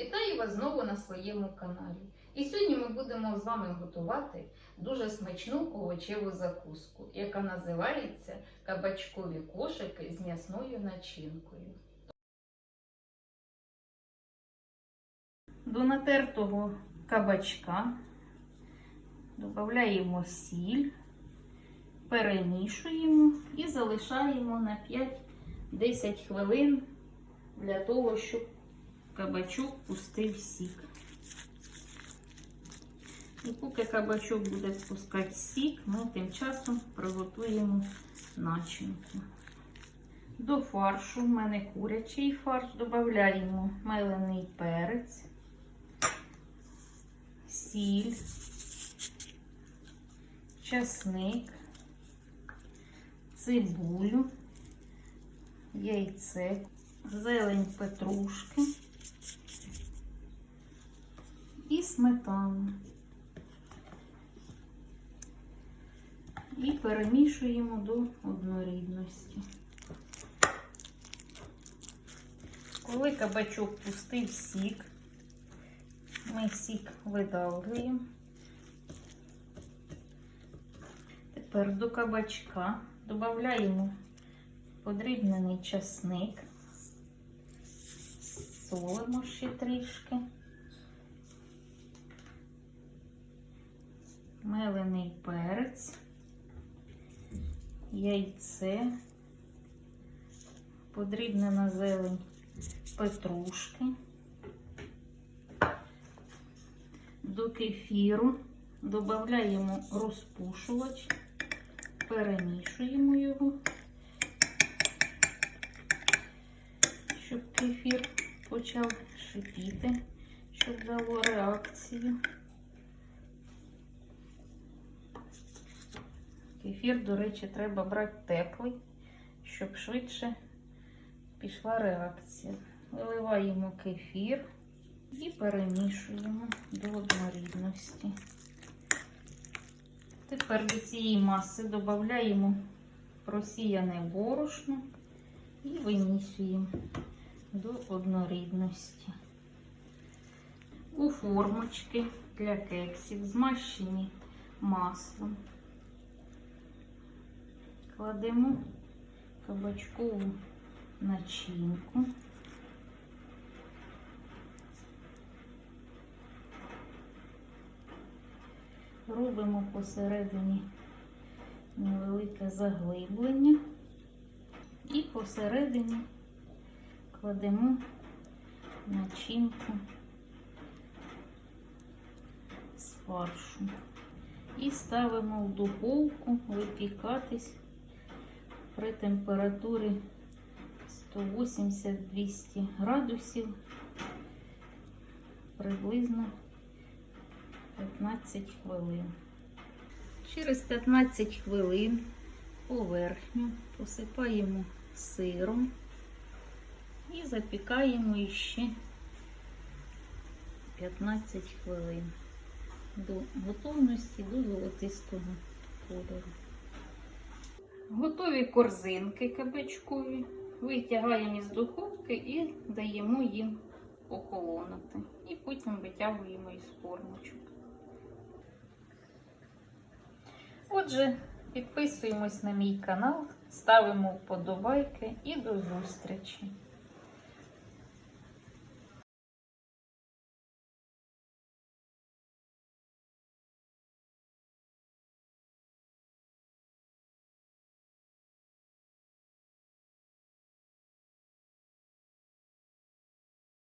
Вітаю вас знову на своєму каналі. І сьогодні ми будемо з вами готувати дуже смачну овочеву закуску, яка називається кабачкові кошики з м'ясною начинкою. До натертого кабачка додаємо сіль, перемішуємо і залишаємо на 5-10 хвилин для того, щоб кабачок пустив сік. І поки кабачок буде спускати сік, ми тим часом приготуємо начинку. До фаршу в мене курячий фарш, додаємо мелений перець, сіль, часник, цибулю, яйце, зелень петрушки і сметану. І перемішуємо до однорідності. Коли кабачок пустив сік, ми сік видавлюємо. Тепер до кабачка додаємо подрібнений часник, солимо ще трішки, мелений перець, яйце, подрібнена зелень петрушки, до кефіру додаємо розпушувач, перемішуємо його, щоб кефір почав шипіти, щоб дало реакцію. Кефір, до речі, треба брати теплий, щоб швидше пішла реакція. Виливаємо кефір і перемішуємо до однорідності. Тепер до цієї маси додаємо просіяне борошно і вимісюємо до однорідності. У формочки для кексів змащені маслом. Кладемо кабачкову начинку. Робимо посередині невелике заглиблення і посередині кладемо начинку з фаршу і ставимо в духовку випікатись при температурі 180-200 градусів приблизно 15 хвилин. Через 15 хвилин поверхню посипаємо сиром і запікаємо іще 15 хвилин до готовності до золотистого кольору. Готові корзинки кабачкові. Витягаємо із духовки і даємо їм охолонути. І потім витягуємо із формочок. Отже, підписуємось на мій канал, ставимо вподобайки і до зустрічі!